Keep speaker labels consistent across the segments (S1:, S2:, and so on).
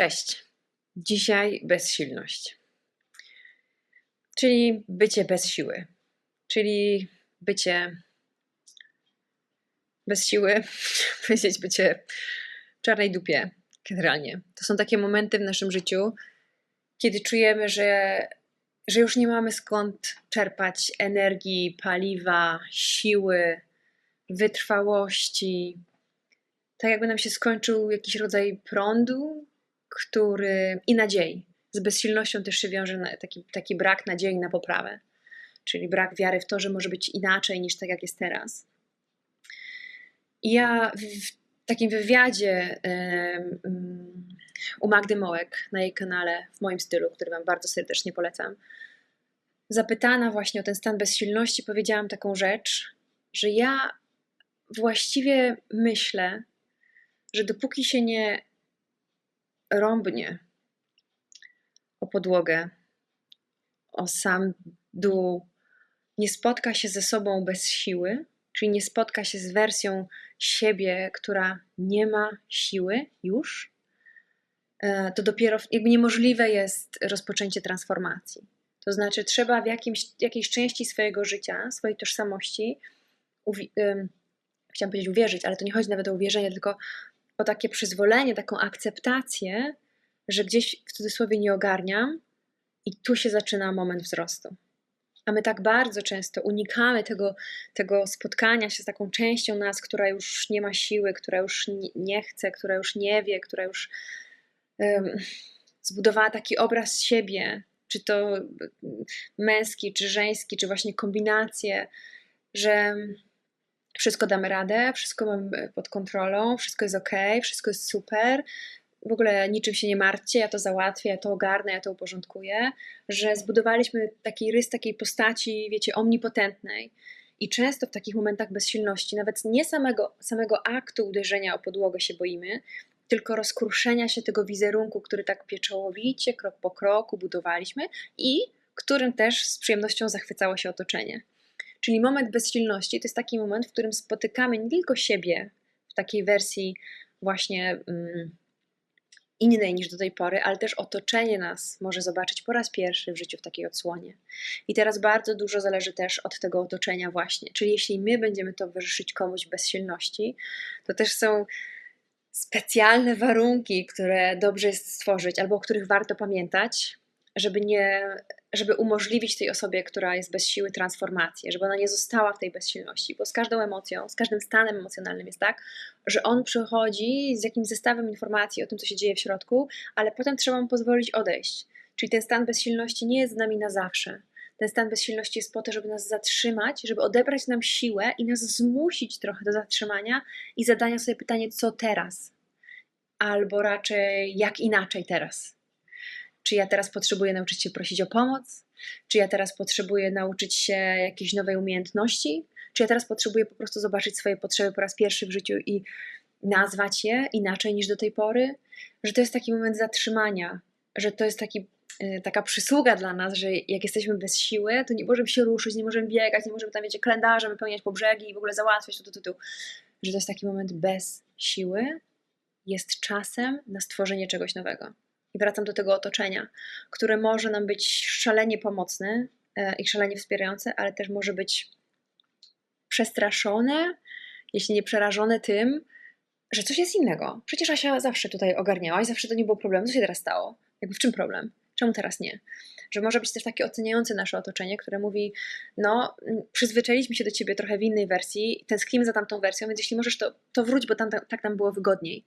S1: Cześć. Dzisiaj bezsilność. Czyli bycie bez siły. Czyli bycie bez siły, powiedzieć bycie w czarnej dupie, generalnie. To są takie momenty w naszym życiu, kiedy czujemy, że, że już nie mamy skąd czerpać energii, paliwa, siły, wytrwałości. Tak jakby nam się skończył jakiś rodzaj prądu, który i nadziei. Z bezsilnością też się wiąże taki, taki brak nadziei na poprawę, czyli brak wiary w to, że może być inaczej niż tak, jak jest teraz. Ja w takim wywiadzie u Magdy Mołek na jej kanale w moim stylu, który Wam bardzo serdecznie polecam, zapytana właśnie o ten stan bezsilności, powiedziałam taką rzecz, że ja właściwie myślę, że dopóki się nie rąbnie o podłogę, o sam dół, nie spotka się ze sobą bez siły, czyli nie spotka się z wersją siebie, która nie ma siły już, e, to dopiero jakby niemożliwe jest rozpoczęcie transformacji. To znaczy, trzeba w jakimś, jakiejś części swojego życia, swojej tożsamości, uwi- chciałam powiedzieć uwierzyć, ale to nie chodzi nawet o uwierzenie, tylko o takie przyzwolenie, taką akceptację, że gdzieś w cudzysłowie nie ogarniam i tu się zaczyna moment wzrostu. A my tak bardzo często unikamy tego, tego spotkania się z taką częścią nas, która już nie ma siły, która już nie chce, która już nie wie, która już um, zbudowała taki obraz siebie, czy to męski, czy żeński, czy właśnie kombinacje, że wszystko damy radę, wszystko mamy pod kontrolą, wszystko jest ok, wszystko jest super, w ogóle niczym się nie martwcie, ja to załatwię, ja to ogarnę, ja to uporządkuję, że zbudowaliśmy taki rys takiej postaci, wiecie, omnipotentnej. I często w takich momentach bezsilności, nawet nie samego, samego aktu uderzenia o podłogę się boimy, tylko rozkruszenia się tego wizerunku, który tak pieczołowicie, krok po kroku budowaliśmy i którym też z przyjemnością zachwycało się otoczenie. Czyli moment bezsilności to jest taki moment, w którym spotykamy nie tylko siebie w takiej wersji właśnie mm, innej niż do tej pory, ale też otoczenie nas może zobaczyć po raz pierwszy w życiu w takiej odsłonie. I teraz bardzo dużo zależy też od tego otoczenia właśnie. Czyli jeśli my będziemy towarzyszyć komuś bezsilności, to też są specjalne warunki, które dobrze jest stworzyć, albo o których warto pamiętać, żeby nie żeby umożliwić tej osobie, która jest bez siły, transformację, żeby ona nie została w tej bezsilności, bo z każdą emocją, z każdym stanem emocjonalnym jest tak, że on przychodzi z jakimś zestawem informacji o tym, co się dzieje w środku, ale potem trzeba mu pozwolić odejść. Czyli ten stan bezsilności nie jest z nami na zawsze. Ten stan bezsilności jest po to, żeby nas zatrzymać, żeby odebrać nam siłę i nas zmusić trochę do zatrzymania i zadania sobie pytanie, co teraz? Albo raczej, jak inaczej teraz? Czy ja teraz potrzebuję nauczyć się prosić o pomoc? Czy ja teraz potrzebuję nauczyć się jakiejś nowej umiejętności? Czy ja teraz potrzebuję po prostu zobaczyć swoje potrzeby po raz pierwszy w życiu i nazwać je inaczej niż do tej pory? Że to jest taki moment zatrzymania, że to jest taki, y, taka przysługa dla nas, że jak jesteśmy bez siły, to nie możemy się ruszyć, nie możemy biegać, nie możemy tam, wiecie, kalendarze wypełniać po brzegi i w ogóle załatwiać tu, tu, tu, tu. Że to jest taki moment bez siły, jest czasem na stworzenie czegoś nowego. I wracam do tego otoczenia, które może nam być szalenie pomocne e, i szalenie wspierające, ale też może być przestraszone, jeśli nie przerażone tym, że coś jest innego. Przecież Asia zawsze tutaj ogarniałaś, zawsze to nie było problemu. Co się teraz stało? Jakby w czym problem? Czemu teraz nie? Że może być też takie oceniające nasze otoczenie, które mówi: No, przyzwyczailiśmy się do ciebie trochę w innej wersji, tęsknimy za tamtą wersją, więc jeśli możesz, to, to wróć, bo tam, tak nam było wygodniej.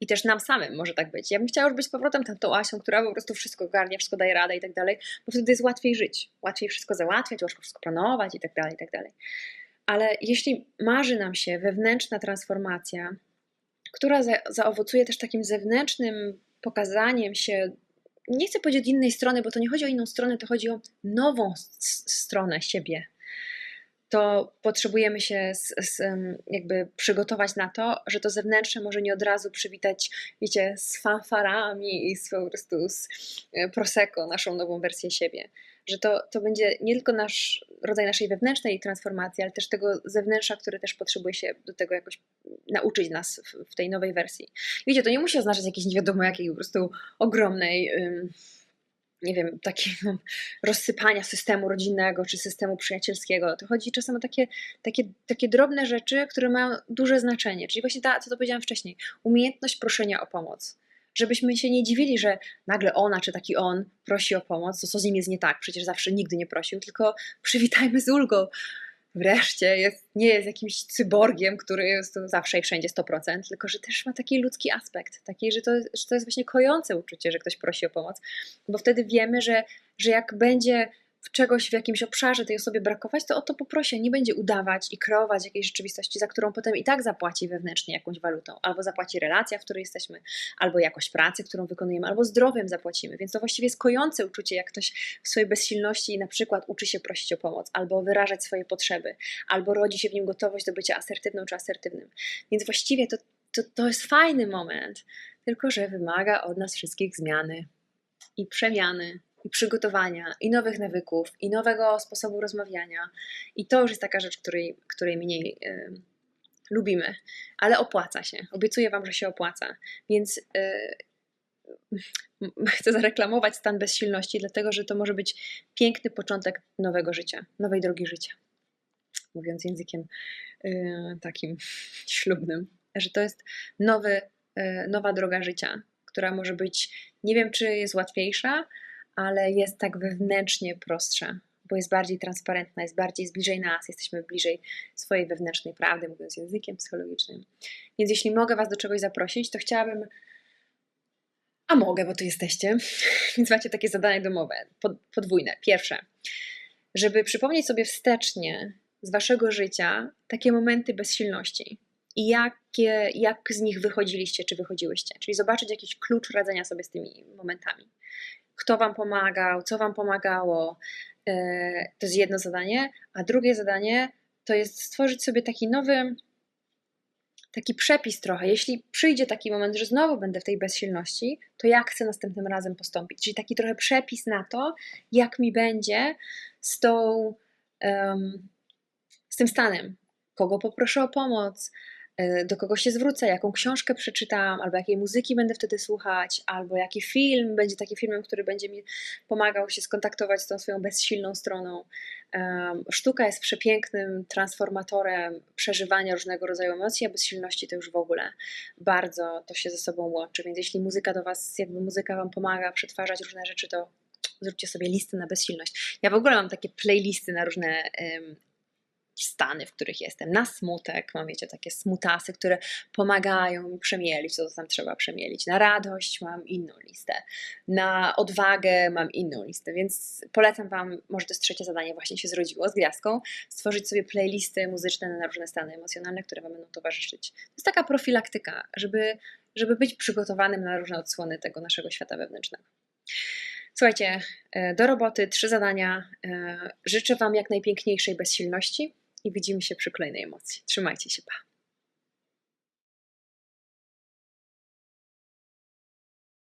S1: I też nam samym może tak być. Ja bym chciała już być z powrotem tą Asią, która po prostu wszystko garnie, wszystko daje radę i tak dalej, bo wtedy jest łatwiej żyć, łatwiej wszystko załatwiać, łatwiej wszystko planować i tak dalej, i tak dalej. Ale jeśli marzy nam się wewnętrzna transformacja, która za, zaowocuje też takim zewnętrznym pokazaniem się, nie chcę powiedzieć innej strony, bo to nie chodzi o inną stronę, to chodzi o nową stronę siebie, to potrzebujemy się z, z, jakby przygotować na to, że to zewnętrzne może nie od razu przywitać, wiecie, z fanfarami i z, po prostu z e, prosecco, naszą nową wersję siebie. Że to, to będzie nie tylko nasz rodzaj naszej wewnętrznej transformacji, ale też tego zewnętrza, które też potrzebuje się do tego jakoś nauczyć nas w, w tej nowej wersji. Wiecie, to nie musi oznaczać jakiejś nie wiadomo jakiej po prostu ogromnej. Nie wiem, takiego rozsypania systemu rodzinnego czy systemu przyjacielskiego. To chodzi czasem o takie, takie, takie drobne rzeczy, które mają duże znaczenie. Czyli właśnie ta, co to powiedziałam wcześniej, umiejętność proszenia o pomoc. Żebyśmy się nie dziwili, że nagle ona czy taki on prosi o pomoc, to co z nim jest nie tak, przecież zawsze nigdy nie prosił, tylko przywitajmy z ulgą. Wreszcie jest, nie jest jakimś cyborgiem, który jest zawsze i wszędzie 100%, tylko że też ma taki ludzki aspekt, taki, że to, że to jest właśnie kojące uczucie, że ktoś prosi o pomoc, bo wtedy wiemy, że, że jak będzie czegoś w jakimś obszarze tej osobie brakować, to o to poprosi, nie będzie udawać i kreować jakiejś rzeczywistości, za którą potem i tak zapłaci wewnętrznie jakąś walutą, albo zapłaci relacja, w której jesteśmy, albo jakość pracy, którą wykonujemy, albo zdrowiem zapłacimy. Więc to właściwie jest kojące uczucie, jak ktoś w swojej bezsilności na przykład uczy się prosić o pomoc, albo wyrażać swoje potrzeby, albo rodzi się w nim gotowość do bycia asertywną czy asertywnym. Więc właściwie to, to, to jest fajny moment, tylko że wymaga od nas wszystkich zmiany i przemiany i przygotowania, i nowych nawyków, i nowego sposobu rozmawiania. I to już jest taka rzecz, której, której mniej y, lubimy, ale opłaca się. Obiecuję Wam, że się opłaca. Więc y, chcę zareklamować stan bezsilności, dlatego że to może być piękny początek nowego życia, nowej drogi życia. Mówiąc językiem y, takim ślubnym, że to jest nowy, y, nowa droga życia, która może być, nie wiem czy jest łatwiejsza, ale jest tak wewnętrznie prostsza, bo jest bardziej transparentna, jest bardziej bliżej nas, jesteśmy bliżej swojej wewnętrznej prawdy, mówiąc językiem psychologicznym. Więc jeśli mogę Was do czegoś zaprosić, to chciałabym. A mogę, bo tu jesteście. Więc macie takie zadanie domowe, pod, podwójne. Pierwsze, żeby przypomnieć sobie wstecznie z Waszego życia takie momenty bezsilności i jakie, jak z nich wychodziliście, czy wychodziłyście. Czyli zobaczyć jakiś klucz radzenia sobie z tymi momentami kto Wam pomagał, co Wam pomagało. E, to jest jedno zadanie. A drugie zadanie to jest stworzyć sobie taki nowy, taki przepis trochę. Jeśli przyjdzie taki moment, że znowu będę w tej bezsilności, to jak chcę następnym razem postąpić? Czyli taki trochę przepis na to, jak mi będzie z tą, um, z tym stanem. Kogo poproszę o pomoc, do kogo się zwrócę, jaką książkę przeczytam, albo jakiej muzyki będę wtedy słuchać, albo jaki film będzie takim filmem, który będzie mi pomagał się skontaktować z tą swoją bezsilną stroną. Sztuka jest przepięknym transformatorem przeżywania różnego rodzaju emocji, a bezsilności to już w ogóle bardzo to się ze sobą łączy. Więc jeśli muzyka do Was, jakby muzyka Wam pomaga przetwarzać różne rzeczy, to zróbcie sobie listy na bezsilność. Ja w ogóle mam takie playlisty na różne stany, w których jestem. Na smutek mam, wiecie, takie smutasy, które pomagają mi przemielić to, co tam trzeba przemielić. Na radość mam inną listę. Na odwagę mam inną listę, więc polecam Wam, może to jest trzecie zadanie, właśnie się zrodziło z gwiazdką, stworzyć sobie playlisty muzyczne na różne stany emocjonalne, które Wam będą towarzyszyć. To jest taka profilaktyka, żeby, żeby być przygotowanym na różne odsłony tego naszego świata wewnętrznego. Słuchajcie, e, do roboty, trzy zadania. E, życzę Wam jak najpiękniejszej bezsilności i widzimy się przy kolejnej emocji. Trzymajcie się, pa!